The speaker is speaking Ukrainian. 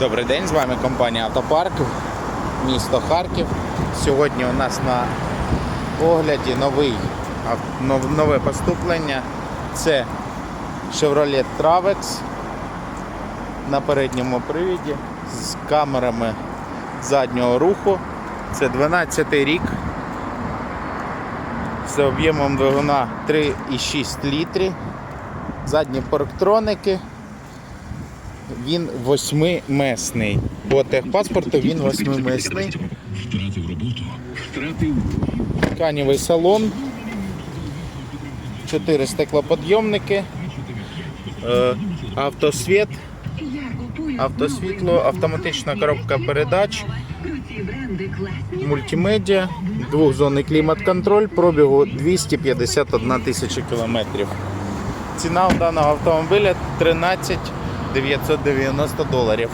Добрий день, з вами компанія Автопарк, місто Харків. Сьогодні у нас на огляді новий, нове поступлення. Це Chevrolet Travex на передньому привіді з камерами заднього руху. Це 12 рік. З об'ємом двигуна 3,6 літрів. Задні парктроники. Він восьмимесний. По техпаспорту він восьмимесний. Втратив роботу, втратив Тканівий салон. Чотири стеклоподйомники. Е, Автосвіт, автосвітло, автоматична коробка передач, мультимедіа, двохзонний клімат-контроль, пробігу 251 тисяча кілометрів. Ціна у даного автомобіля 13 990 доларів.